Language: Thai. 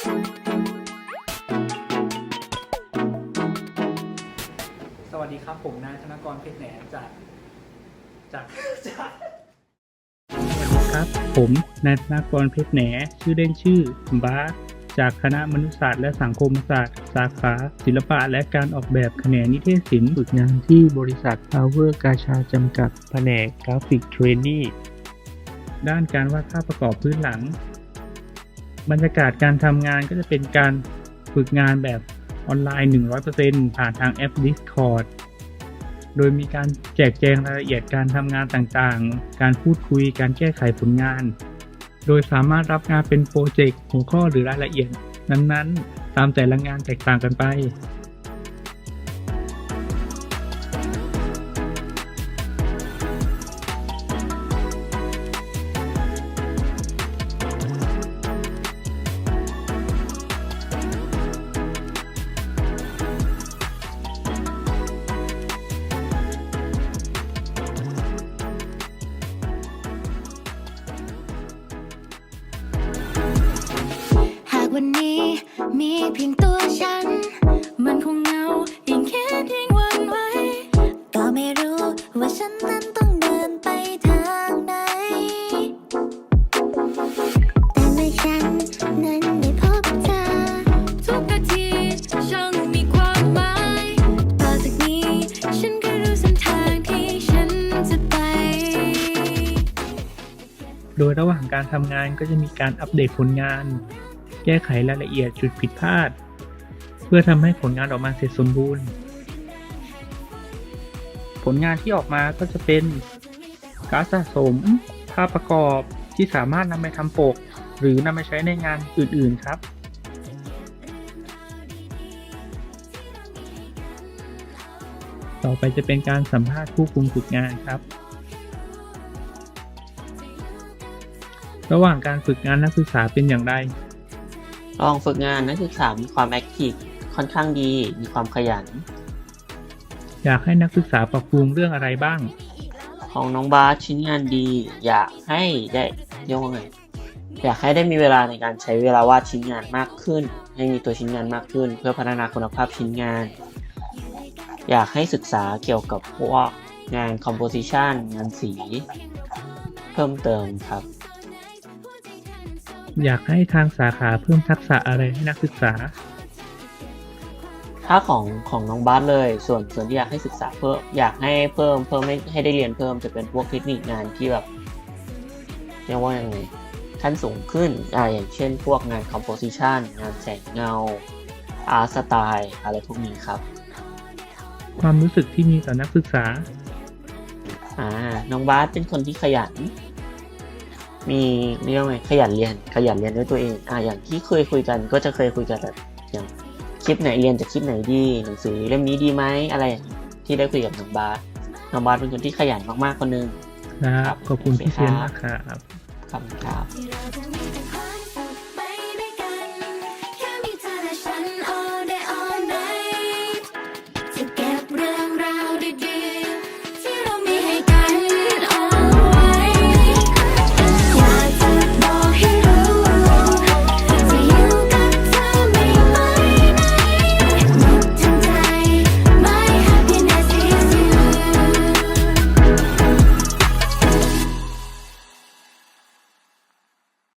สวัสดีครับผมนายธนกรเพชรแหนจากจากจากครับ ผมนายธนากรเพชรแหนชื่อเล่นชื่อบาสจากคณะมนุษยศาสตร์และสังคมศาสตร์ สาขา ศิลปะและการออกแบบแขนงนิเทศศิลป์ฝึกงานที่บริษัท Power กาชาจำกัด แผนกกราฟิกเทรนนี่ด้านการวาดภาพประกอบพื้นหลัง บรรยากาศการทำงานก็จะเป็นการฝึกงานแบบออนไลน์ 100%ผ่านทางแอป Discord โดยมีการแจกแจงรายละเอียดการทำงานต่างๆ การพูดคุย การแก้ไขผลงาน โดยสามารถรับงานเป็นโปรเจกต์หัวข้อหรือรายละเอียดนั้นๆ ตามแต่ละงานแตกต่างกันไป วันนี้มีเพียงตัวฉัน มันคงเหงายิ่งคิดยิ่งหวันไหวก็ไม่รู้ว่าฉันนั้นต้องเดินไปทางไหน แต่เมื่อฉันนั้นได้พบเธอ ทุกนาทีช่างมีความหมายต่อจากนี้ฉันก็รู้เส้นทางที่ฉันจะไป โดยระหว่างการทำงานก็จะมีการอัปเดตผลงาน แก้ไขรายละเอียดจุดผิดพลาด เพื่อทำให้ผลงานออกมาเสร็จสมบูรณ์ ผลงานที่ออกมาก็จะเป็นการสะสม ภาพประกอบที่สามารถนำไปทำปก หรือนำไปใช้ในงานอื่น ๆ ครับต่อไปจะเป็นการสัมภาษณ์ผู้คุมฝึกงานครับ ระหว่างการฝึกงานนักศึกษาเป็นอย่างไร ลองฝึกงานนักศึกษามีความแอคทีฟค่อนข้างดี มีความขยัน อยากให้นักศึกษาปรับปรุงเรื่องอะไรบ้าง ของน้องบาสชิ้นงานดี อยากให้ได้เรียกว่าไงอยากให้ได้มีเวลาในการใช้เวลาวาดชิ้นงานมากขึ้น ให้มีตัวชิ้นงานมากขึ้น เพื่อพัฒนาคุณภาพชิ้นงาน อยากให้ศึกษาเกี่ยวกับพวกงาน composition งานสี เพิ่มเติมครับ อยากให้ทางสาขาเพิ่มทักษะอะไรให้นักศึกษา ถ้าของของน้องบาสเลย ส่วนส่วนที่อยากให้ศึกษาเพิ่มอยากให้เพิ่มเพิ่มให้ให้ได้เรียนเพิ่มจะเป็นพวกเทคนิคงานที่แบบเรียกว่ายังไงขั้นสูงขึ้นอ่าอย่างเช่น พวกงาน composition งานแสงเงา art style อะไรพวกนี้ครับ ความรู้สึกที่มีต่อนักศึกษา อ่า น้องบาสเป็นคนที่ขยัน มีเรียกว่าไงขยันเรียนขยันเรียนด้วยตัวเองอ่าอย่างที่เคยคุยกันก็จะเคยคุยกันแบบอย่างคลิปไหนเรียนจากคลิปไหนดี หนังสือเล่มนี้ดีไหมอะไรอย่างนี้ที่ได้คุยกับน้องบาสน้องบาสเป็นคนที่ขยันมากๆคนหนึงครับขอบคุณพี่เชียนมากครับขอบคุณครับที่เราจะมี